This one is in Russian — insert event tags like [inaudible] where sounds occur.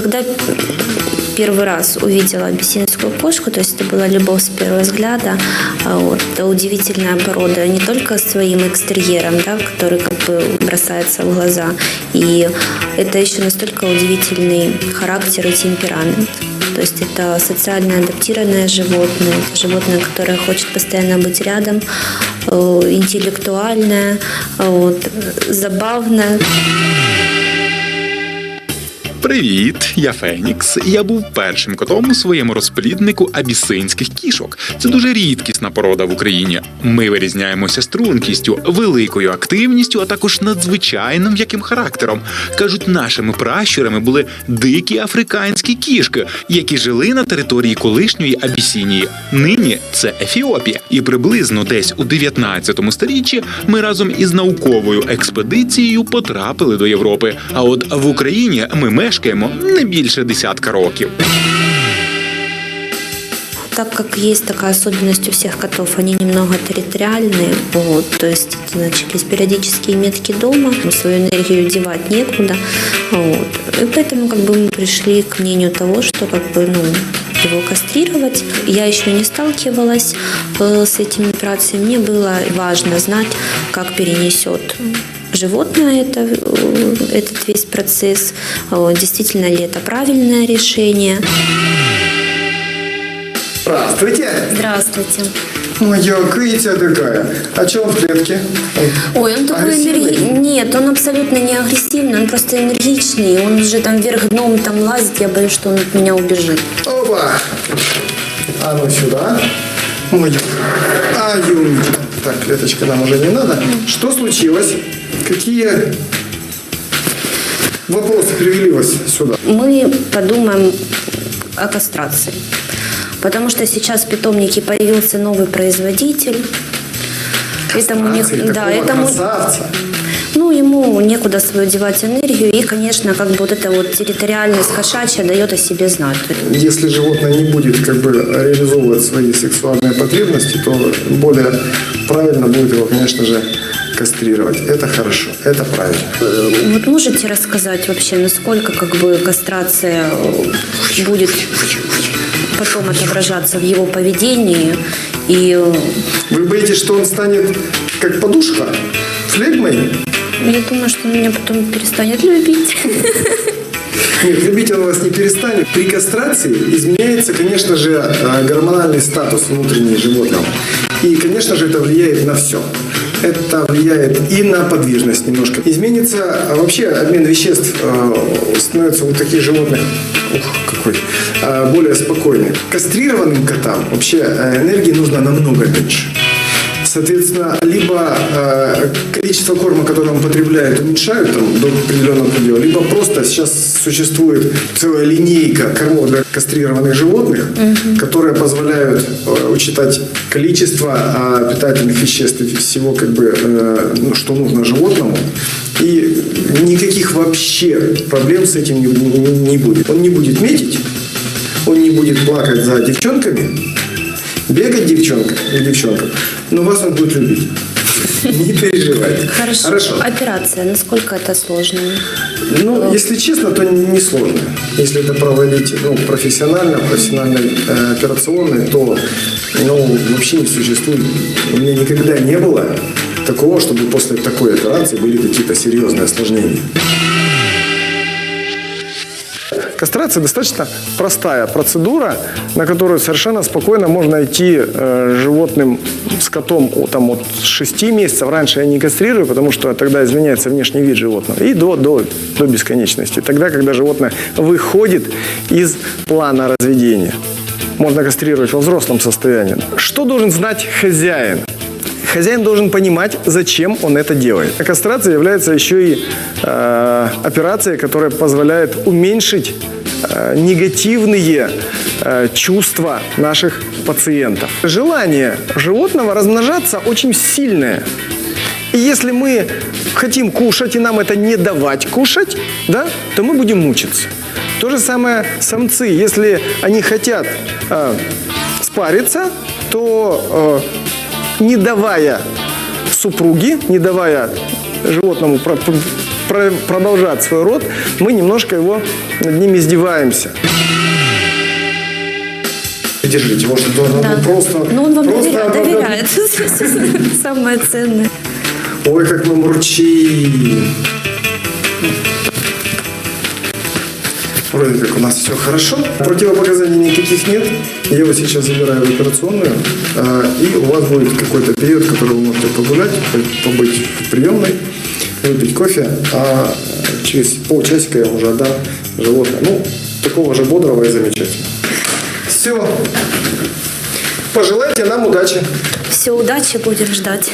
когда первый раз увидела абиссинскую кошку, то есть это была любовь с первого взгляда. А вот, это удивительная порода не только своим экстерьером, да, который как бы бросается в глаза, и это еще настолько удивительный характер и темперамент. То есть это социально адаптированное животное, животное, которое хочет постоянно быть рядом, э, интеллектуальное, вот, забавное. Привіт, я Фенікс. Я був першим котом у своєму розпліднику абісинських кішок. Це дуже рідкісна порода в Україні. Ми вирізняємося стрункістю, великою активністю, а також надзвичайним яким характером. Кажуть, нашими пращурами були дикі африканські кішки, які жили на території колишньої Абісінії. Нині це Ефіопія. І приблизно десь у 19 сторіччі ми разом із науковою експедицією потрапили до Європи. А от в Україні ми мешкаємо не більше десятка років. Так как есть такая особенность у всех котов, они немного территориальные, вот, то есть это начались периодические метки дома, свою энергию девать некуда, вот, и поэтому как бы мы пришли к мнению того, что как бы, ну, его кастрировать. Я еще не сталкивалась э, с этими операциями. Мне было важно знать, как перенесет животное это, э, этот весь процесс, э, действительно ли это правильное решение. Здравствуйте. Здравствуйте. Моя Кытя такая. А что он в клетке? Ой, он такой энергичный. Нет, он абсолютно не агрессивный, он просто энергичный. Он уже там вверх дном там лазит, я боюсь, что он от меня убежит. Опа. А ну сюда. Ай, умничка. Так, клеточка нам уже не надо. Что случилось? Какие вопросы привели вас сюда? Мы подумаем о кастрации. Потому что сейчас в питомнике появился новый производитель. Этому не- да, этому, красавца. ну, ему некуда свою девать энергию. И, конечно, как бы вот эта вот территориальность кошачья дает о себе знать. Если животное не будет как бы реализовывать свои сексуальные потребности, то более правильно будет его, конечно же, кастрировать. Это хорошо, это правильно. Э, Вот можете рассказать вообще, насколько как бы кастрация э, будет потом отображаться в его поведении и э, Вы боитесь, что он станет как подушка, флегмой? я думаю, что меня потом перестанет любить. [laughs] Нет, любить он вас не перестанет. При кастрации изменяется, конечно же, э, гормональный статус внутренний животного. И, конечно же, это влияет на все. Это влияет и на подвижность немножко. Изменится а, вообще обмен веществ, э, становится у таких животных ух, какой, более спокойный. Кастрированным котам вообще э, энергии нужно намного меньше. Соответственно, либо э, количество корма, которое он потребляет, уменьшают там, до определенного предела, либо просто сейчас существует целая линейка кормов для кастрированных животных, которые позволяют э, учитать количество э, питательных веществ и всего, как бы, э, ну, что нужно животному. И никаких вообще проблем с этим не, не- не будет. Он не будет метить, не будет плакать за девчонками, бегать девчонка и девчонкам, но вас он будет любить. [laughs] Не переживайте. Хорошо. Операция, насколько это сложно? Ну, если честно, то не сложно. Если это проводить ну, профессионально, профессионально э, операционно, то ну, вообще не существует. У меня никогда не было такого, чтобы после такой операции были какие-то серьезные осложнения. Кастрация достаточно простая процедура, на которую совершенно спокойно можно идти э, животным с котом там, от 6 месяцев. Раньше я не кастрирую, потому что тогда изменяется внешний вид животного. И до, до, до бесконечности. Тогда, когда животное выходит из плана разведения. Можно кастрировать во взрослом состоянии. Что должен знать хозяин? Хозяин должен понимать, зачем он это делает. Кастрация является еще и э, операцией, которая позволяет уменьшить э, негативные э, чувства наших пациентов. Желание животного размножаться очень сильное. И если мы хотим кушать, и нам это не давать кушать, да, то мы будем мучиться. То же самое самцы. Если они хотят э, спариться, то э, не давая супруге, не давая животному про- про- про- продолжать свой род, мы немножко его над ним издеваемся. Держите, может, ну, Да. просто... Ну, он вам просто доверяет. обладает- доверяет. [laughs] Самое ценное. Ой, как мы мурчим. Вроде как у нас все хорошо. Противопоказаний никаких нет. Я его сейчас забираю в операционную. а, И у вас будет какой-то период, который вы можете погулять, по- побыть в приемной, выпить кофе. А через полчасика я уже отдам животное. Ну, такого же бодрого и замечательного. Все. Пожелайте нам удачи. Все, удачи, будем ждать.